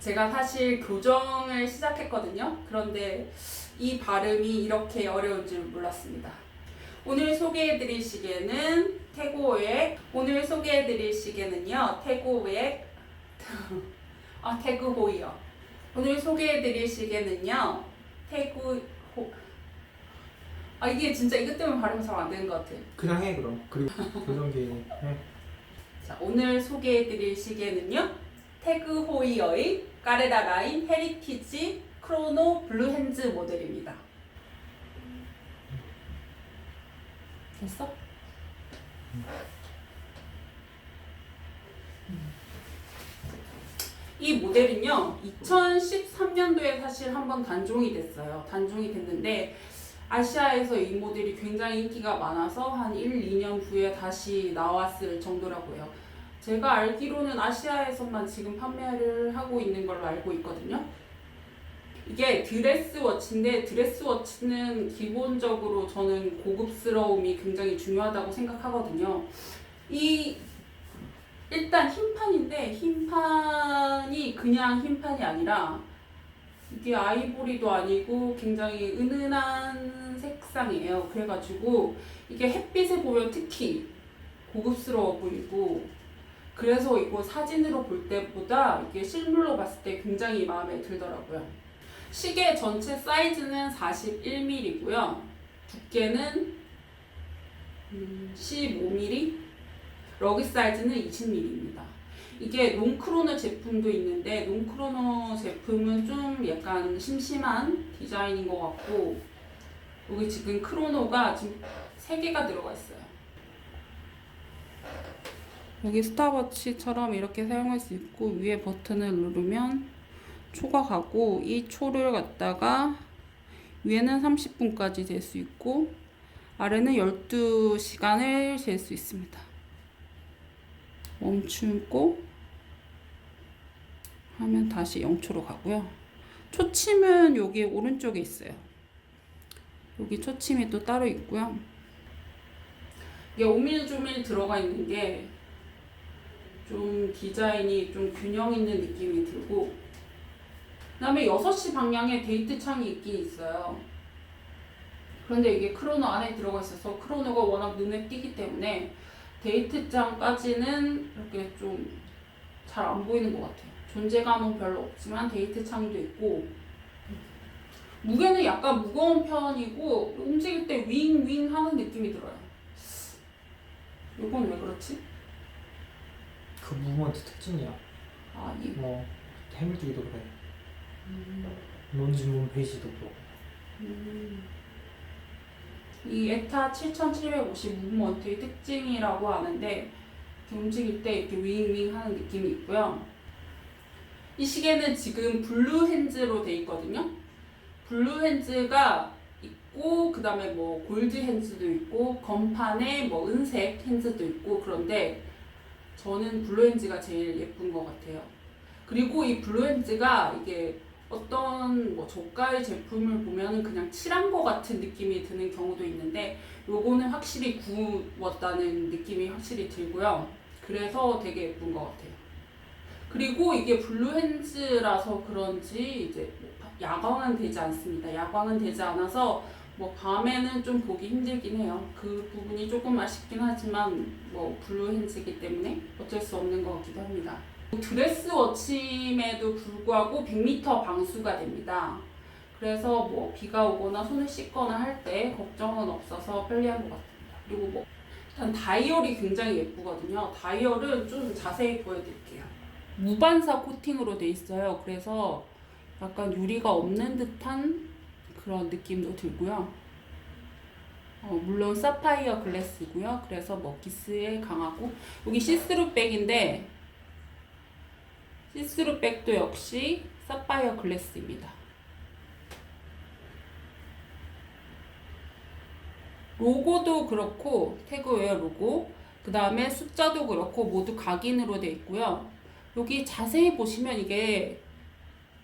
제가 사실 교정을 시작했거든요. 그런데 이 발음이 이렇게 어려운 줄 몰랐습니다. 오늘 소개해드릴 시계는 태고의 오늘 소개해드릴 시계는요 태고의 아 태그 호이요. 오늘 소개해드릴 시계는요 태구 호. 아 이게 진짜 이것 때문에 발음이 잘안 되는 것 같아. 그냥 해 그럼 그리고 교정기 해 자, 오늘 소개해드릴 시계는요. 태그 호이어의 까레다 라인 헤리티지 크로노 블루핸즈 모델입니다. 됐어? 이 모델은요, 2013년도에 사실 한번 단종이 됐어요. 단종이 됐는데, 아시아에서 이 모델이 굉장히 인기가 많아서 한 1, 2년 후에 다시 나왔을 정도라고요. 제가 알기로는 아시아에서만 지금 판매를 하고 있는 걸로 알고 있거든요. 이게 드레스 워치인데 드레스 워치는 기본적으로 저는 고급스러움이 굉장히 중요하다고 생각하거든요. 이 일단 흰판인데 흰판이 그냥 흰판이 아니라 이게 아이보리도 아니고 굉장히 은은한 색상이에요. 그래가지고 이게 햇빛에 보면 특히 고급스러워 보이고 그래서 이거 사진으로 볼 때보다 이게 실물로 봤을 때 굉장히 마음에 들더라고요. 시계 전체 사이즈는 41mm고요. 두께는 음, 15mm, 러기 사이즈는 20mm입니다. 이게 롱크로너 제품도 있는데 롱크로너 제품은 좀 약간 심심한 디자인인 것 같고 여기 지금 크로노가 지금 3개가 들어가 있어요. 여기 스타워치처럼 이렇게 사용할 수 있고 위에 버튼을 누르면 초가 가고 이 초를 갖다가 위에는 30분까지 잴수 있고 아래는 12시간을 잴 수 있습니다. 멈추고 하면 다시 0초로 가고요. 초침은 여기 오른쪽에 있어요. 여기 초침이 또 따로 있고요. 이게 오밀조밀 들어가 있는 게 좀 디자인이 좀 균형 있는 느낌이 들고 그 다음에 6시 방향에 데이트 창이 있긴 있어요. 그런데 이게 크로노 안에 들어가 있어서 크로노가 워낙 눈에 띄기 때문에 데이트장까지는 이렇게 좀 잘 안 보이는 것 같아요. 존재감은 별로 없지만 데이트 창도 있고 무게는 약간 무거운 편이고 움직일 때 윙윙 하는 느낌이 들어요. 이건 왜 그렇지? 그 무브먼트 특징이야 아, 이뭐 해밀주기도 그래 음, 론지문 베이지도 그렇고 음. 이 에타 7750 무브먼트의 특징이라고 하는데 움직일 때 이렇게 윙윙 하는 느낌이 있고요. 이 시계는 지금 블루 핸즈로 돼 있거든요. 블루 핸즈가 있고 그 다음에 뭐 골드 핸즈도 있고 검판에 뭐 은색 핸즈도 있고 그런데 저는 블루 핸즈가 제일 예쁜 것 같아요. 그리고 이 블루 핸즈가 이게 어떤 뭐 저가의 제품을 보면은 그냥 칠한 것 같은 느낌이 드는 경우도 있는데 요거는 확실히 구웠다는 느낌이 확실히 들고요. 그래서 되게 예쁜 것 같아요. 그리고 이게 블루핸즈라서 그런지 이제 뭐 야광은 되지 않습니다. 야광은 되지 않아서 뭐 밤에는 좀 보기 힘들긴 해요. 그 부분이 조금 아쉽긴 하지만 뭐 블루 핸즈이기 때문에 어쩔 수 없는 것 같기도 합니다. 드레스 워침에도 불구하고 100m 방수가 됩니다. 그래서 뭐 비가 오거나 손을 씻거나 할 때 걱정은 없어서 편리한 것 같습니다. 그리고 뭐 일단 다이얼이 굉장히 예쁘거든요. 다이얼은 좀 자세히 보여드릴게요. 무반사 코팅으로 돼 있어요. 그래서 약간 유리가 없는 듯한 그런 느낌도 들고요. 어, 물론 사파이어 글래스고요. 그래서 뭐 기스에 강하고 여기 시스루 백인데 시스루 백도 역시 사파이어 글래스입니다. 로고도 그렇고 태그웨어 로고 그 다음에 숫자도 그렇고 모두 각인으로 되어 있고요. 여기 자세히 보시면 이게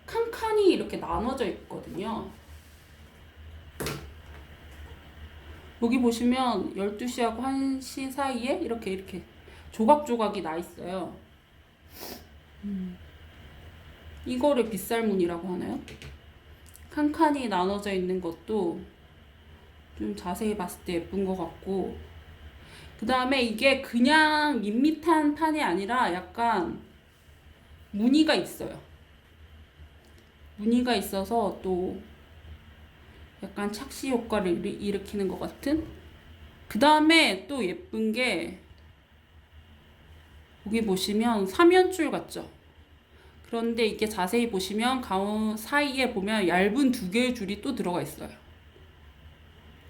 칸칸이 이렇게 나눠져 있거든요. 여기 보시면 12시하고 1시 사이에 이렇게 이렇게 조각조각이 나 있어요. 음. 이거를 빗살무늬라고 하나요? 칸칸이 나눠져 있는 것도 좀 자세히 봤을 때 예쁜 것 같고 그 다음에 이게 그냥 밋밋한 판이 아니라 약간 무늬가 있어요. 무늬가 있어서 또 약간 착시 효과를 일- 일으키는 것 같은? 그 다음에 또 예쁜 게 여기 보시면 삼연줄 같죠? 그런데 이게 자세히 보시면 가운 사이에 보면 얇은 두 개의 줄이 또 들어가 있어요.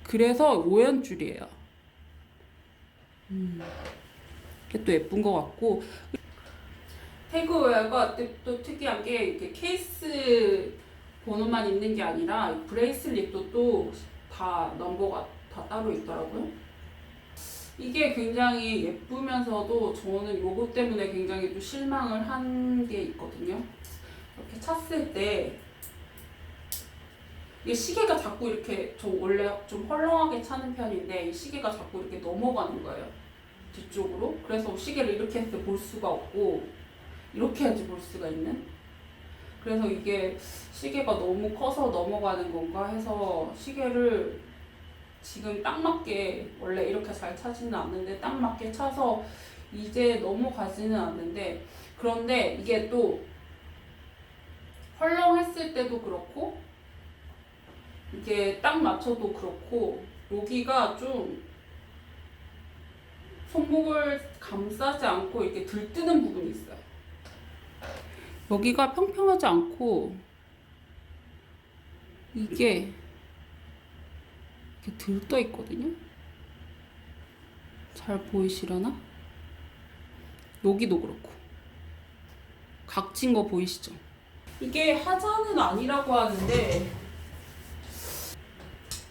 그래서 오연줄이에요. 음, 이게 또 예쁜 것 같고 태그웨어가 또- 또 특이한 게 이렇게 케이스 번호만 있는 게 아니라 브레이슬릿도 또 다 넘버가 다 따로 있더라고요. 이게 굉장히 예쁘면서도 저는 요거 때문에 굉장히 또 실망을 한 게 있거든요. 이렇게 찼을 때 이게 시계가 자꾸 이렇게 저 원래 좀 헐렁하게 차는 편인데 이 시계가 자꾸 이렇게 넘어가는 거예요. 뒤쪽으로. 그래서 시계를 이렇게 때볼 수가 없고 이렇게 해야지 볼 수가 있는. 그래서 이게 시계가 너무 커서 넘어가는 건가 해서 시계를 지금 딱 맞게 원래 이렇게 잘 차지는 않는데 딱 맞게 차서 이제 넘어가지는 않는데 그런데 이게 또 헐렁했을 때도 그렇고 이게 딱 맞춰도 그렇고 여기가 좀 손목을 감싸지 않고 이렇게 들뜨는 부분이 있어요. 여기가 평평하지 않고 이게 이렇게 들떠 있거든요. 잘 보이시려나? 여기도 그렇고 각진 거 보이시죠? 이게 하자는 아니라고 하는데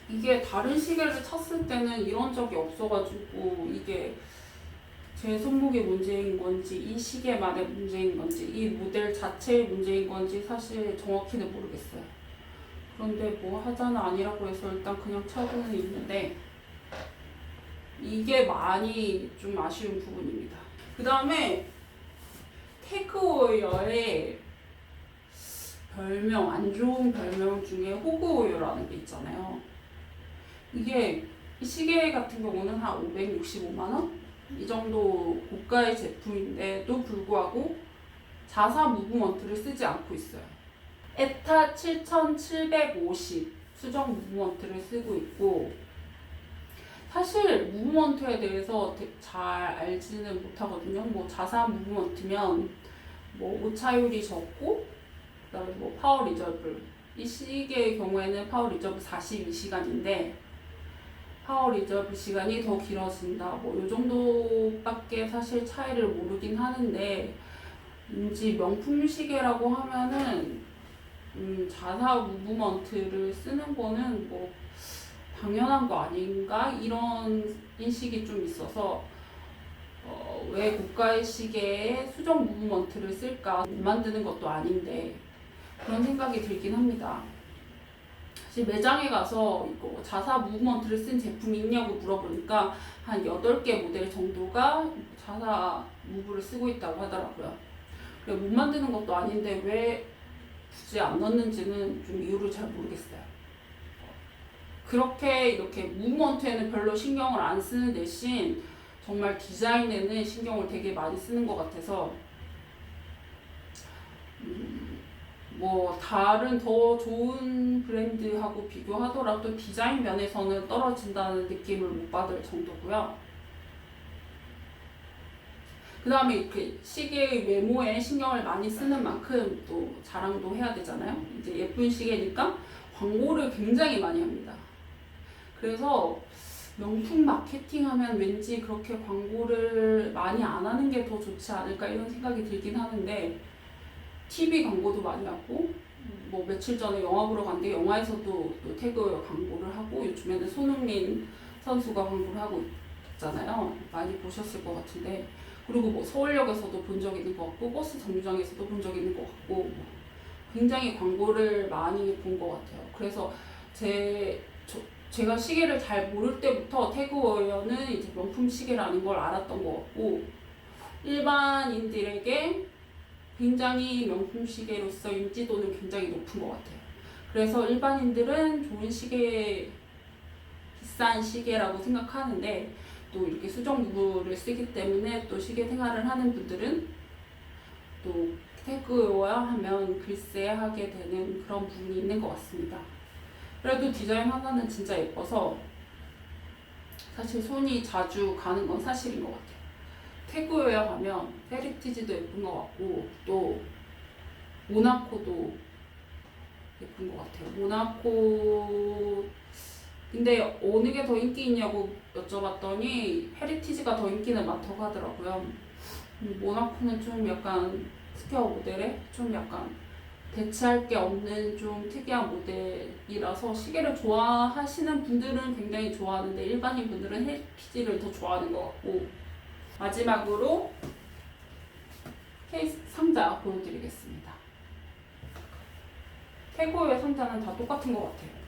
이게 다른 시계를 찼을 때는 이런 적이 없어가지고 이게 제 손목의 문제인 건지 이 시계만의 문제인 건지 이 모델 자체의 문제인 건지 사실 정확히는 모르겠어요. 그런데 뭐 하자는 아니라고 해서 일단 그냥 차고는 있는데 이게 많이 좀 아쉬운 부분입니다. 그 다음에 테크오이어의 별명 안 좋은 별명 중에 호그오이어라는 게 있잖아요. 이게 이 시계 같은 경우는 한 565만 원? 이 정도 고가의 제품인데도 불구하고 자사 무브먼트를 쓰지 않고 있어요. 에타 7750 수정 무브먼트를 쓰고 있고 사실 무브먼트에 대해서 되- 잘 알지는 못하거든요. 뭐 자사 무브먼트면 뭐 오차율이 적고 그다음에 뭐 파워 리저브 이 시계의 경우에는 파워 리저브 42시간인데 파워 리저브 시간이 더 길어진다. 뭐요 정도밖에 사실 차이를 모르긴 하는데 왠지 명품 시계라고 하면은 음, 자사 무브먼트를 쓰는 거는 뭐 당연한 거 아닌가 이런 인식이 좀 있어서 어, 왜 고가의 시계에 수정 무브먼트를 쓸까 못 만드는 것도 아닌데 그런 생각이 들긴 합니다. 사실 매장에 가서 이거 자사 무브먼트를 쓴 제품이 있냐고 물어보니까 한 8개 모델 정도가 자사 무브를 쓰고 있다고 하더라고요. 그래, 못 만드는 것도 아닌데 왜 굳이 안 넣는지는 좀 이유를 잘 모르겠어요. 그렇게 이렇게 무브먼트에는 별로 신경을 안 쓰는 대신 정말 디자인에는 신경을 되게 많이 쓰는 것 같아서 음, 뭐 다른 더 좋은 브랜드하고 비교하더라도 디자인 면에서는 떨어진다는 느낌을 못 받을 정도고요. 그 다음에 이렇게 시계의 외모에 신경을 많이 쓰는 만큼 또 자랑도 해야 되잖아요. 이제 예쁜 시계니까 광고를 굉장히 많이 합니다. 그래서 명품 마케팅 하면 왠지 그렇게 광고를 많이 안 하는 게 더 좋지 않을까 이런 생각이 들긴 하는데 TV 광고도 많이 하고 뭐 며칠 전에 영화 보러 갔는데 영화에서도 또 태그 광고를 하고 요즘에는 손흥민 선수가 광고를 하고 있잖아요. 많이 보셨을 것 같은데 그리고 뭐 서울역에서도 본 적 있는 것 같고 버스 정류장에서도 본 적 있는 것 같고 굉장히 광고를 많이 본 것 같아요. 그래서 제 저, 제가 시계를 잘 모를 때부터 태그워어는 이제 명품 시계라는 걸 알았던 것 같고 일반인들에게 굉장히 명품 시계로서 인지도는 굉장히 높은 것 같아요. 그래서 일반인들은 좋은 시계, 비싼 시계라고 생각하는데 또 이렇게 수정 무브를 쓰기 때문에 또 시계 생활을 하는 분들은 또 태그웨어야 하면 글쎄 하게 되는 그런 부분이 있는 것 같습니다. 그래도 디자인 하나는 진짜 예뻐서 사실 손이 자주 가는 건 사실인 것 같아요. 태그웨어 하면 헤리티지도 예쁜 것 같고 또 모나코도 예쁜 것 같아요. 모나코 근데 어느 게 더 인기 있냐고 여쭤봤더니 헤리티지가 더 인기는 많다고 하더라고요. 음, 모나코는 좀 약간 스퀘어 모델에 좀 약간 대체할 게 없는 좀 특이한 모델이라서 시계를 좋아하시는 분들은 굉장히 좋아하는데 일반인 분들은 헤리티지를 더 좋아하는 것 같고 마지막으로 케이스 상자 보여드리겠습니다. 태고의 상자는 다 똑같은 것 같아요.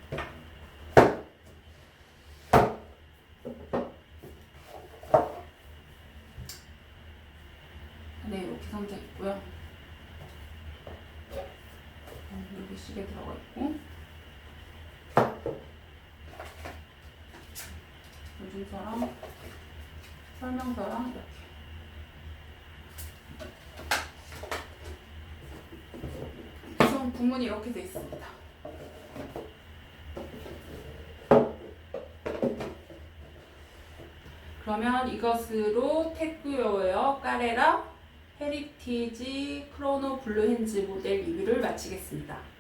네, 이렇게 상자 있고요. 음, 여기 시계 들어가 있고 요즘서랑 설명서랑 구성 부문이 이렇게 돼 있습니다. 그러면 이것으로 테크웨어 까레라 헤리티지 크로노 블루 핸즈 모델 리뷰를 마치겠습니다.